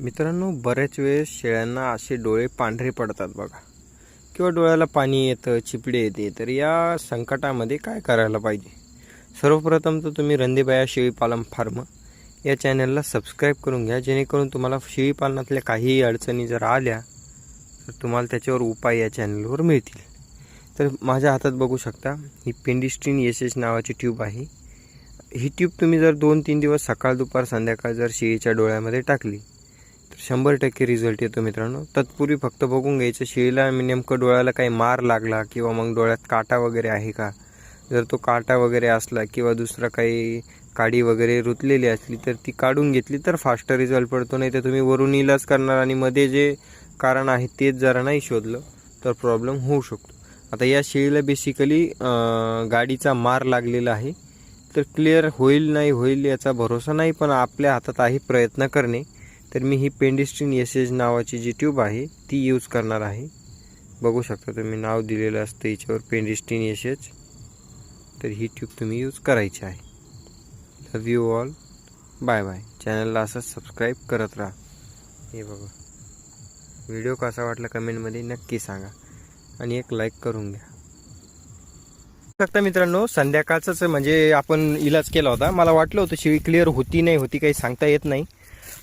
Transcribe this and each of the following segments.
मित्रांनो बऱ्याच वेळेस शेळ्यांना असे डोळे पांढरे पडतात बघा. किंवा डोळ्याला पाणी येतं चिपडे येते तर या संकटामध्ये काय करायला पाहिजे? सर्वप्रथम तर तुम्ही रंदेबाया शेळीपालन फार्म या चॅनलला सबस्क्राईब करून घ्या. जेणेकरून तुम्हाला शेळीपालनातल्या काहीही अडचणी जर आल्या तर तुम्हाला त्याच्यावर उपाय या चॅनलवर मिळतील. तर माझ्या हातात बघू शकता ही पेंडिस्ट्रीन एस एस नावाची ट्यूब आहे. ही ट्यूब तुम्ही जर दोन तीन दिवस सकाळ दुपार संध्याकाळ जर शेळीच्या डोळ्यामध्ये टाकली शंभर टक्के रिझल्ट येतो मित्रांनो. तत्पूर्वी फक्त बघून घ्यायचं शेळीला नेमकं डोळ्याला काही मार लागला किंवा मग डोळ्यात काटा वगैरे आहे का? जर तो काटा वगैरे असला किंवा दुसरा काही काडी वगैरे रुतलेली असली तर ती काढून घेतली तर फास्ट रिझल्ट पडतो. नाही तर तुम्ही वरून इलाज करणार आणि मध्ये जे कारण आहे तेच जरा नाही शोधलं तर प्रॉब्लेम होऊ शकतो. आता या शेळीला बेसिकली गाडीचा मार लागलेला आहे. तर क्लिअर होईल नाही होईल याचा भरोसा नाही पण आपल्या हातात आहे प्रयत्न करणे. तर मी ही पेंडिस्ट्रीन एस एज नावाची जी ट्यूब आहे ती यूज करणार आहे. बघू शकता तुम्ही नाव दिलेलं असतं याच्यावर पेंडिस्ट्रीन एस एच. तर ही ट्यूब तुम्ही यूज करायची आहे. Love you all bye bye चॅनलला असंच सबस्क्राईब करत राहा. हे बघा. व्हिडिओ कसा वाटला कमेंटमध्ये नक्की सांगा. आणि एक लाईक करून घ्या. शकता मित्रांनो संध्याकाळचंच म्हणजे आपण इलाज केला होता. मला वाटलं होतं शिळी क्लिअर होती नाही होती काही सांगता येत नाही.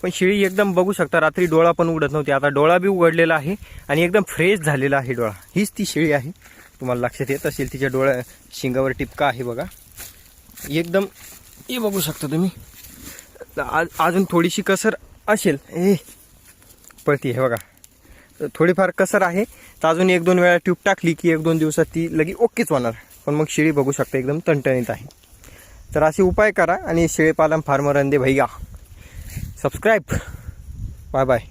पण शिळी एकदम बघू शकता रात्री डोळा पण उघडत नव्हती. आता डोळा बी उघडलेला आहे आणि एकदम फ्रेश झालेला आहे डोळा. हीच ती शिळी आहे. तुम्हाला लक्षात येत असेल तिच्या डोळ्या शिंगावर टिपका आहे बघा. एकदम हे बघू शकता तुम्ही. आज- अजून थोडीशी कसर असेल. ए पळती हे बघा. थोडीफार कसर आहे. तर अजून एक दोन वेळा ट्यूब टाकली की एक दोन दिवसात ती लगी ओकेच होणार. पण मग शेळी बघू शकता एकदम टणटणीत आहे. तर असे उपाय करा आणि शेळीपालन फार्मर रंदे भैया. Subscribe bye bye